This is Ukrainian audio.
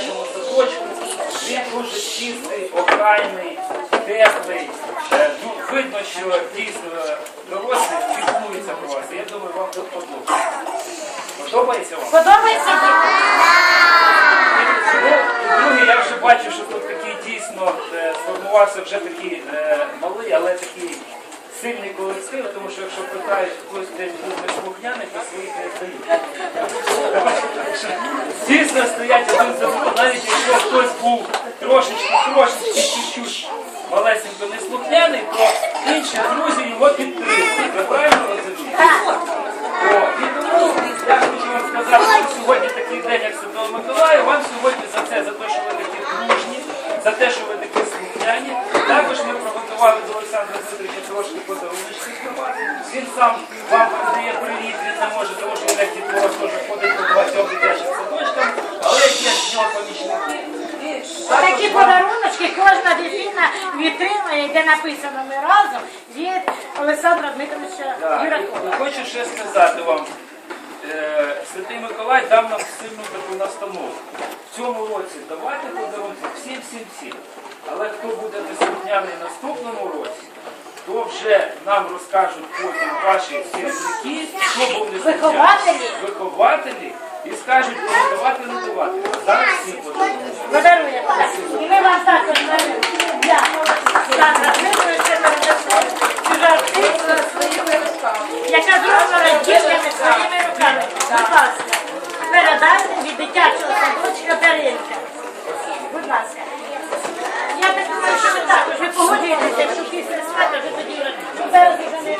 дитячому садочку. Він дуже чистий, охайний, теплий. Е, ну, видно, що дійсно дорослі піклуються про вас. Я думаю, вам тут подобається. Подобається вам? Подобається? Друге, я вже бачу, що тут такий дійсно е, сформувався вже такий е, малий, але такий сильний колектив, тому що якщо питаєш хтось десь буде слухняний, то своїх не здають. Дійсно стоять один за хтось був трошечки, трошечки, чуть-чуть малесенько неслухняний, то інші друзі його підтримують. Ви правильно розумієте? О, і тому я хочу вам сказати, що сьогодні такий день, як Святого Миколая, вам сьогодні за це, за те, що ви такі дружні, за те, що ви такі слухняні. Також ми приготували до Олександра Сидоровича трошки подаруночки давати. Він сам вам передає привіт, він не може, тому що він як дітвора теж ходить по багатьом дитячих садочкам, але є з нього помічники. Такі подаруночки кожна дитина відтримує, де написано ми разом від Олександра Дмитровича Юракова. хочу ще сказати вам, е, Святий Миколай дав нам сильну таку настанову. В цьому році давайте подарунки всім, всім, всім. Але хто буде неслухняний наступному році, то вже нам розкажуть потім ваші керівники, хто був неслухняний. Вихователі. Вихователі і скажуть, подавати, не давати. А зараз всі подаруємо. І ми вам також яка зроблена дітками своїми руками. Будь ласка, передайте від дитячого садочка Даринка. Будь ласка. Я так думаю, що ви також ви погоджуєтеся, що після свята вже тоді вже не